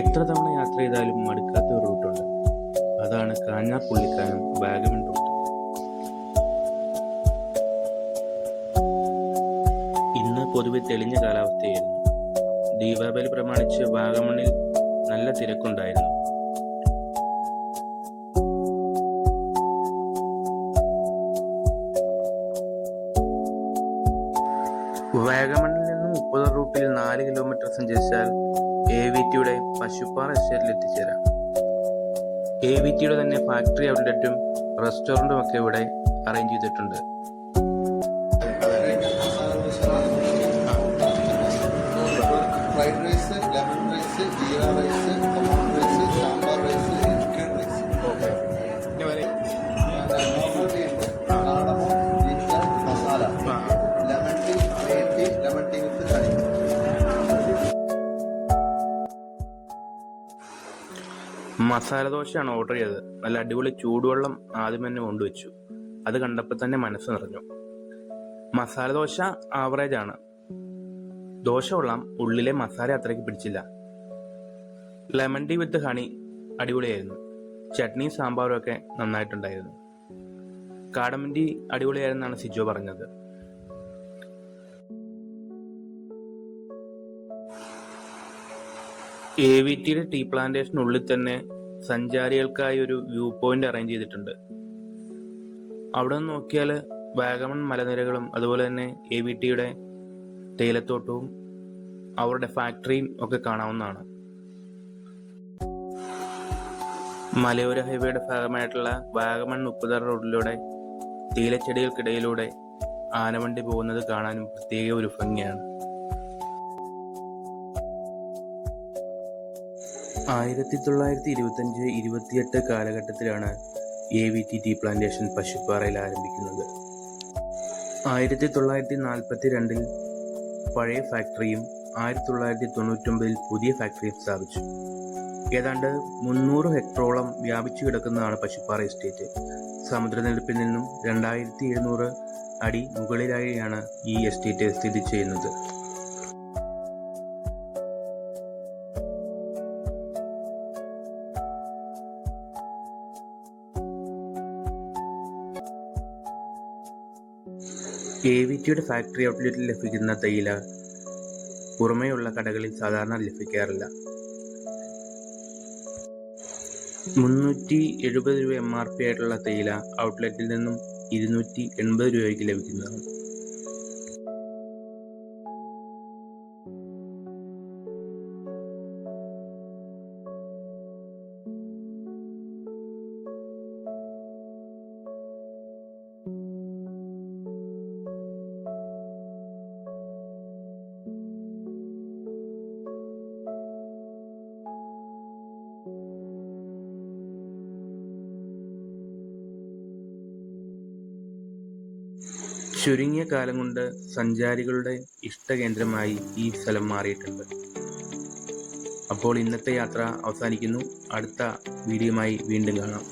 എത്ര തവണ യാത്ര ചെയ്താലും മടുക്കാത്ത ഒരു റൂട്ടുണ്ട് അതാണ് കാഞ്ഞാർ പുള്ളിക്കാനം വാഗമൺ റൂട്ട് ഇന്ന് പൊതുവെ തെളിഞ്ഞ കാലാവസ്ഥയായിരുന്നു. ദീപാവലി പ്രമാണിച്ച് വാഗമണിൽ നല്ല തിരക്കുണ്ടായിരുന്നു. വാഗമണിൽ മുപ്പത് റൂട്ടിൽ നാല് കിലോമീറ്റർ സഞ്ചരിച്ചാൽ എ വി ടിയുടെ പശുപ്പാറ എസ്റ്റേറ്റിൽ എത്തിച്ചേരാം. എ വി ടിയുടെ തന്നെ ഫാക്ടറി ഔട്ട്ലെറ്റും റെസ്റ്റോറന്റും ഒക്കെ ഇവിടെ അറേഞ്ച് ചെയ്തിട്ടുണ്ട്. ഫ്രൈഡ് റൈസ് മസാല ദോശയാണ് ഓർഡർ ചെയ്തത്. നല്ല അടിപൊളി ചൂടുവെള്ളം ആദ്യം തന്നെ കൊണ്ടുവച്ചു. അത് കണ്ടപ്പോൾ തന്നെ മനസ്സ് നിറഞ്ഞു. മസാല ദോശ ആവറേജ് ആണ്. ദോശ കൊള്ളാം. ഉള്ളിലെ മസാല അത്രയ്ക്ക് പിടിച്ചില്ല. ലെമൺ ടീ വിത്ത് ഹണി അടിപൊളിയായിരുന്നു. ചട്നിയും സാമ്പാറും ഒക്കെ നന്നായിട്ടുണ്ടായിരുന്നു. കാടമൻ ടീ അടിപൊളിയായിരുന്നാണ് സിജോ പറഞ്ഞത്. എ വി ടിയുടെ ടീ പ്ലാന്റേഷനുള്ളിൽ തന്നെ സഞ്ചാരികൾക്കായി ഒരു വ്യൂ പോയിന്റ് അറേഞ്ച് ചെയ്തിട്ടുണ്ട്. അവിടെ നിന്ന് നോക്കിയാൽ വാഗമൺ മലനിരകളും അതുപോലെ തന്നെ എ വി ടിയുടെ തേയിലത്തോട്ടവും അവരുടെ ഫാക്ടറിയും ഒക്കെ കാണാവുന്നതാണ്. മലയോര ഹൈവേയുടെ ഭാഗമായിട്ടുള്ള വാഗമൺ മുപ്പതാർ റോഡിലൂടെ തേയിലച്ചെടികൾക്കിടയിലൂടെ ആനവണ്ടി പോകുന്നത് കാണാനും പ്രത്യേക ഒരു ഭംഗിയാണ്. ആയിരത്തി തൊള്ളായിരത്തി ഇരുപത്തഞ്ച് ഇരുപത്തിയെട്ട് കാലഘട്ടത്തിലാണ് A V T tea plantation പശുപ്പാറയിൽ ആരംഭിക്കുന്നത്. ആയിരത്തി തൊള്ളായിരത്തി നാൽപ്പത്തി രണ്ടിൽ പഴയ ഫാക്ടറിയും ആയിരത്തി തൊള്ളായിരത്തി തൊണ്ണൂറ്റൊമ്പതിൽ പുതിയ ഫാക്ടറിയും സ്ഥാപിച്ചു. ഏതാണ്ട് മുന്നൂറ് ഹെക്ടറോളം വ്യാപിച്ചു കിടക്കുന്നതാണ് പശുപ്പാറ എസ്റ്റേറ്റ് സമുദ്രനിരപ്പിൽ നിന്നും രണ്ടായിരത്തി എഴുന്നൂറ് അടി മുകളിലായാണ് ഈ എസ്റ്റേറ്റ് സ്ഥിതി ചെയ്യുന്നത്. എ വി ടിയുടെ ഫാക്ടറി ഔട്ട്ലെറ്റിൽ ലഭിക്കുന്ന തേയില പുറമേയുള്ള കടകളിൽ സാധാരണ ലഭിക്കാറില്ല. മുന്നൂറ്റി എഴുപത് രൂപ എം ആർ പി ആയിട്ടുള്ള തേയില ഔട്ട്ലെറ്റിൽ നിന്നും ഇരുന്നൂറ്റി എൺപത് രൂപയ്ക്ക് ലഭിക്കുന്നതാണ്. ചുരുങ്ങിയ കാലം കൊണ്ട് സഞ്ചാരികളുടെ ഇഷ്ടകേന്ദ്രമായി ഈ സ്ഥലം മാറിയിട്ടുണ്ട്. അപ്പോൾ ഇന്നത്തെ യാത്ര അവസാനിക്കുന്നു. അടുത്ത വീഡിയോയുമായി വീണ്ടും കാണാം.